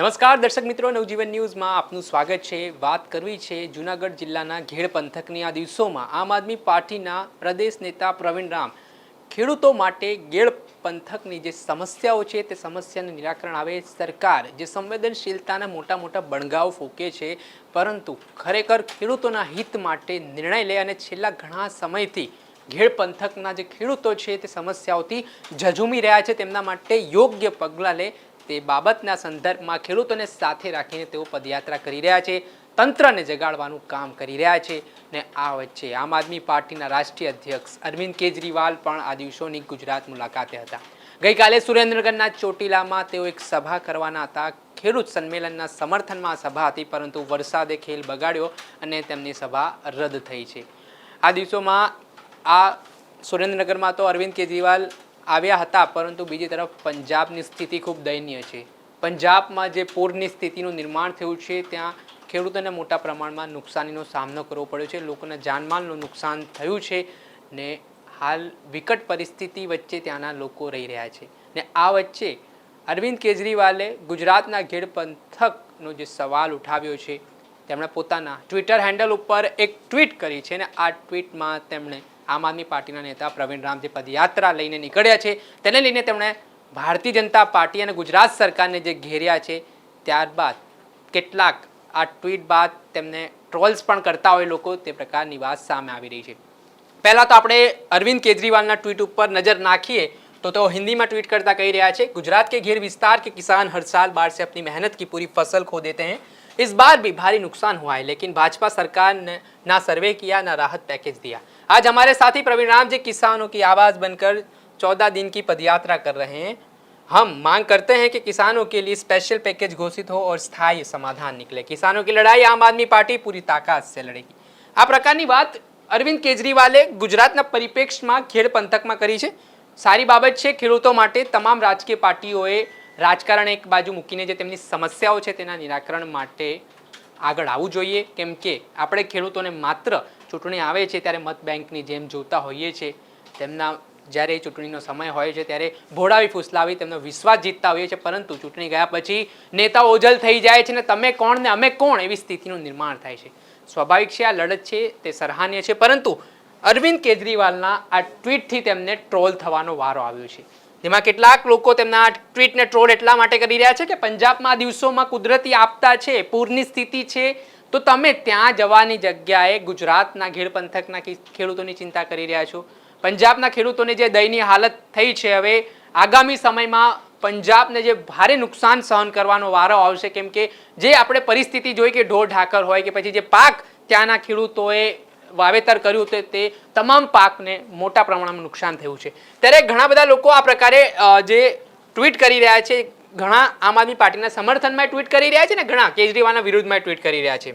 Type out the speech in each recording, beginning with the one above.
નમસ્કાર, દર્શક મિત્રો, નવજીવન ન્યૂઝમાં આપનું સ્વાગત છે. વાત કરવી છે જૂનાગઢ જિલ્લાના ઘેડ પંથકની આ દિવસોમાં. આમ આદમી પાર્ટીના પ્રદેશ નેતા પ્રવીણ રામ ખેડૂતો માટે ગેડ પંથકની જે સમસ્યાઓ છે તે સમસ્યાનું નિરાકરણ આવે સરકાર. જે સંવેદનશીલતાના મોટા મોટા બણગાઓ ફૂકે છે. પરંતુ ખરેખર ખેડૂતોના હિત માટે નિર્ણય લે અને છેલ્લા ઘણા સમયથી ઘેડ પંથકના જે ખેડૂતો છે તે સમસ્યાઓથી ઝઝૂમી રહ્યા છે. તેમના માટે યોગ્ય પગલાં લે તે બાબતના સંદર્ભમાં ખેડૂતોને સાથે રાખીને તેઓ પદયાત્રા કરી રહ્યા છે, તંત્રને જગાડવાનું કામ કરી રહ્યા છે ને આ વચ્ચે આમ આદમી પાર્ટીના રાષ્ટ્રીય અધ્યક્ષ અરવિંદ કેજરીવાલ પણ આ દિવસોની ગુજરાત મુલાકાતે હતા. ગઈકાલે સુરેન્દ્રનગરના ચોટીલામાં તેઓ એક સભા કરવાના હતા. ખેડૂત સંમેલનના સમર્થનમાં સભા હતી, પરંતુ વરસાદે ખેલ બગાડ્યો અને તેમની સભા રદ થઈ છે. આ દિવસોમાં આ સુરેન્દ્રનગરમાં તો અરવિંદ કેજરીવાલ આવ્યા હતા, પરંતુ બીજી તરફ પંજાબની સ્થિતિ ખૂબ દયનીય છે. પંજાબમાં જે પૂરની સ્થિતિનું નિર્માણ થયું છે, ત્યાં ખેડૂતોને મોટા પ્રમાણમાં નુકસાનીનો સામનો કરવો પડ્યો છે. લોકોના જાનમાલનું નુકસાન થયું છે ને હાલ વિકટ પરિસ્થિતિ વચ્ચે ત્યાંના લોકો રહી રહ્યા છે. ને આ વચ્ચે અરવિંદ કેજરીવાલે ગુજરાતના ઘેડ પંથકનો જે સવાલ ઉઠાવ્યો છે, તેમણે પોતાના ટ્વિટર હેન્ડલ ઉપર એક ટ્વીટ કરી છે ને આ ટ્વીટમાં તેમણે આમ આદમી પાર્ટીના નેતા પ્રવીણ રામ જે પદયાત્રા લઈને નીકળ્યા છે તેને લઈને તેમણે ભારતીય જનતા પાર્ટી અને ગુજરાત સરકારને જે ઘેર્યા છે ત્યારબાદ કેટલાક આ ટ્વીટ બાદ તેમને ટ્રોલ્સ પણ કરતા હોય લોકો તે પ્રકારની વાત સામે આવી રહી છે પહેલાં તો આપણે અરવિંદ કેજરીવાલના ટ્વીટ ઉપર નજર નાખીએ तो तो हिंदी में ट्वीट करता कही रहा है गुजरात के घेर विस्तार के किसान हर साल बाढ़ से अपनी मेहनत की पूरी फसल खो देते हैं इस बार भी भारी नुकसान हुआ है लेकिन भाजपा सरकार ने ना सर्वे किया ना राहत पैकेज दिया आज हमारे साथी प्रवीण राम जी किसानों की आवाज़ बनकर चौदह दिन की पदयात्रा कर रहे हैं हम मांग करते हैं कि किसानों के लिए स्पेशल पैकेज घोषित हो और स्थायी समाधान निकले किसानों की लड़ाई आम आदमी पार्टी पूरी ताकत से लड़ेगी આ પ્રકારની વાત અરવિંદ કેજરીવાલે ગુજરાતના પરિપ્રેક્ષમાં ખેડ પંથકમાં કરી છે સારી બાબત છે ખેડૂતો માટે તમામ રાજકીય પાર્ટીઓએ રાજકારણ એક બાજુ મૂકીને જે તેમની સમસ્યાઓ છે તેના નિરાકરણ માટે આગળ આવવું જોઈએ. કેમ કે આપણે ખેડૂતોને માત્ર ચૂંટણી આવે છે ત્યારે મત બેંકની જેમ જોતા હોઈએ છીએ તેમના જ્યારે ચૂંટણીનો સમય હોય છે ત્યારે ભોળાવી ફૂસલાવી તેમનો વિશ્વાસ જીતતા હોઈએ છીએ પરંતુ ચૂંટણી ગયા પછી નેતા ઓજલ થઈ જાય છે ને તમે કોણ ને અમે કોણ એવી સ્થિતિનું નિર્માણ થાય છે. સ્વાભાવિક છે આ લડત છે, તે સરાહનીય છે. પરંતુ અરવિંદ કેજરીવાલના આ ટ્વીટથી તેમને ટ્રોલ થવાનો વારો આવ્યો છે. જેમાં કેટલાક લોકો તેમના ટ્વીટને ટ્રોલ એટલા માટે કરી રહ્યા છે કે પંજાબમાં દિવસોમાં કુદરતી આપતા છે, પૂરની સ્થિતિ છે. તો તમે ત્યાં જવાની જગ્યાએ ગુજરાતના ઘેડ પંથકના ખેડૂતોની ચિંતા કરી રહ્યા છો. પંજાબના ખેડૂતોની જે દયનીય હાલત થઈ છે હવે, આગામી સમયમાં પંજાબને જે ભારે નુકસાન સહન કરવાનો વારો આવશે, કેમ કે જે આપણે પરિસ્થિતિ જોઈ કે ઢોર ઢાકર હોય કે પછી જે પાક ત્યાંના ખેડૂતોએ વાવેતર કર્યું તે તે તમામ પાકને મોટા પ્રમાણમાં નુકસાન થયું છે. ત્યારે ઘણા બધા લોકો આ પ્રકારે જે ટ્વીટ કરી રહ્યા છે, ઘણા આમ આદમી પાર્ટીના સમર્થનમાં ટ્વીટ કરી રહ્યા છે ને ઘણા કેજરીવાલના વિરુદ્ધમાં ટ્વીટ કરી રહ્યા છે.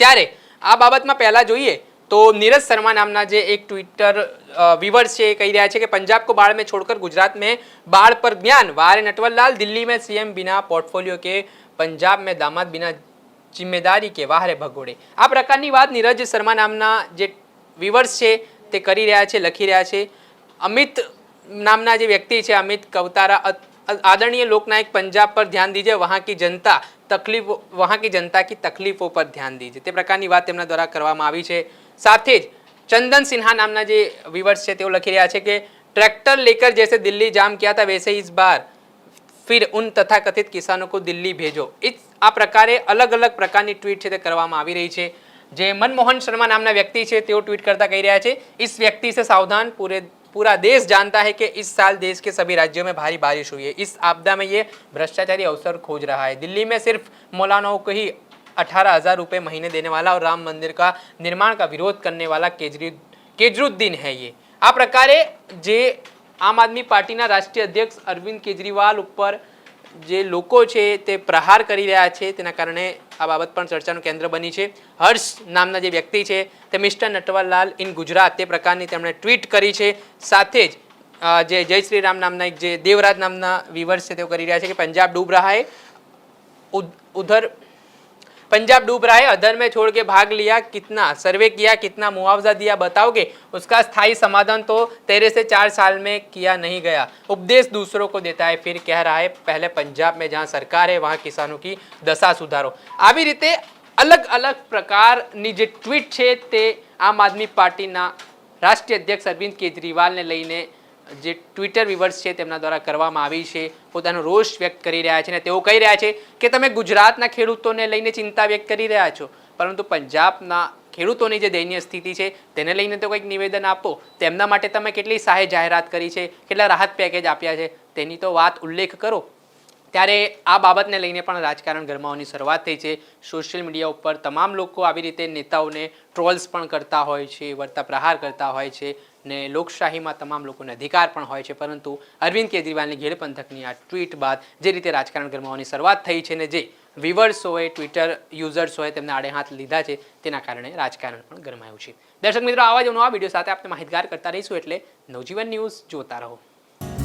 ત્યારે આ બાબતમાં પહેલાં જોઈએ તો નીરજ શર્મા નામના જે એક ટ્વિટર વિવર્સ છે એ કહી રહ્યા છે કે પંજાબ કો બાળ મેં છોડકર, ગુજરાત મેં બાળ પર જ્ઞાન. વારે નટવરલાલ, દિલ્હી મેં સીએમ બિના પોર્ટફોલિયો કે પંજાબ મેં દામાદ બિના જિમ્મેદારી કે વાહરે ભગોડે. આ પ્રકારની વાત નીરજ શર્મા નામના જે વિવર્સ છે તે કરી રહ્યા છે, લખી રહ્યા છે. અમિત નામના જે વ્યક્તિ છે, અમિત કવતારા આદરણીય લોકનાયક પંજાબ પર ધ્યાન દીજે વહાં કી જનતા તકલીફો વહાં કી જનતા કી તકલીફો પર ધ્યાન દીજે. તે પ્રકારની વાત તેમના દ્વારા કરવામાં આવી છે. સાથે જ ચંદન સિન્હા નામના જે વિવર્સ છે, તેઓ લખી રહ્યા છે કે, ટ્રેક્ટર લેકર જૈસે દિલ્હી જામ ક્યા થા, વૈસે ઇસ બાર ફિર ઉન તથાકથિત કિસાનો કો દિલ્હી ભેજો. ઇસ આ પ્રકારે અલગ અલગ પ્રકારની ટ્વીટ છે તે કરવામાં આવી રહી છે જે મનમોહન શર્મા નામના વ્યક્તિ છે તેઓ ટ્વીટ કરતા કહી રહ્યા છે इस व्यक्ति से सावधान पूरे पूरा देश जानता है कि इस साल देश के सभी राज्यों में भारी बारिश हुई है इस आपदा में ये भ्रष्टाचारी अवसर खोज रहा है दिल्ली में सिर्फ मौलानाओं को ही अठारह हजार रुपये महीने देने वाला और राम मंदिर का निर्माण का विरोध करने वाला केजरी केजरुद्दीन है ये આ પ્રકારે જે આમ આદમી પાર્ટીના રાષ્ટ્રીય અધ્યક્ષ અરવિંદ કેજરીવાલ ઉપર જે લોકો છે તે પ્રહાર કરી રહ્યા છે, તેના કારણે આ બાબત પણ ચર્ચાનું કેન્દ્ર બની છે. હર્ષ નામના જે વ્યક્તિ છે, તે મિસ્ટર નટવરલાલ ઇન ગુજરાત, તે પ્રકારની તેમણે ટ્વીટ કરી છે. સાથે જ જે જય શ્રી રામ નામના એક જે દેવરાજ નામના વિવર્સ છે, તેઓ કરી રહ્યા છે કે પંજાબ ડૂબ રહા હે. ઉધર पंजाब डूब रहा है अधर में छोड़ के भाग लिया कितना सर्वे किया कितना मुआवजा दिया बताओगे उसका स्थायी समाधान तो तेरह से चार साल में किया नहीं गया उपदेश दूसरों को देता है फिर कह रहा है पहले पंजाब में जहाँ सरकार है वहाँ किसानों की दशा सुधारो આવી રીતે અલગ અલગ પ્રકારની જે ટ્વીટ છે તે આમ આદમી પાર્ટીના રાષ્ટ્રીય અધ્યક્ષ અરવિંદ કેજરીવાલને લઈને જે ટ્વિટર વિવર્સ છે તેમના દ્વારા કરવામાં આવી છે, પોતાનો રોષ વ્યક્ત કરી રહ્યા છે અને તેઓ કહી રહ્યા છે કે તમે ગુજરાતના ખેડૂતોને લઈને ચિંતા વ્યક્ત કરી રહ્યા છો. પરંતુ પંજાબના ખેડૂતોની જે દયનીય સ્થિતિ છે, તેને લઈને તો કંઈક નિવેદન આપો. તેમના માટે તમે કેટલી સહાય જાહેરાત કરી છે, કેટલા રાહત પેકેજ આપ્યા છે, તેની તો વાત ઉલ્લેખ કરો. ત્યારે આ બાબતને લઈને પણ રાજકારણ ગરમાવાની શરૂઆત થઈ છે. સોશિયલ મીડિયા ઉપર તમામ લોકો આવી રીતે નેતાઓને ટ્રોલ્સ પણ કરતા હોય છે વર્તા પ્રહાર કરતા હોય છે ને લોકશાહીમાં તમામ લોકોને અધિકાર પણ હોય છે. પરંતુ અરવિંદ કેજરીવાલની ઘેર પંથકની આ ટ્વીટ બાદ જે રીતે રાજકારણ ગરમાવાની શરૂઆત થઈ છે ને જે વિવર્સોએ ટ્વિટર યુઝર્સ હોય તેમને આડે હાથ લીધા છે, તેના કારણે રાજકારણ પણ ગરમાયું છે. દર્શક મિત્રો, આવા જ નવા વીડિયો સાથે આપણે માહિતગાર કરતા રહીશું એટલે નવજીવન ન્યૂઝ જોતા રહો.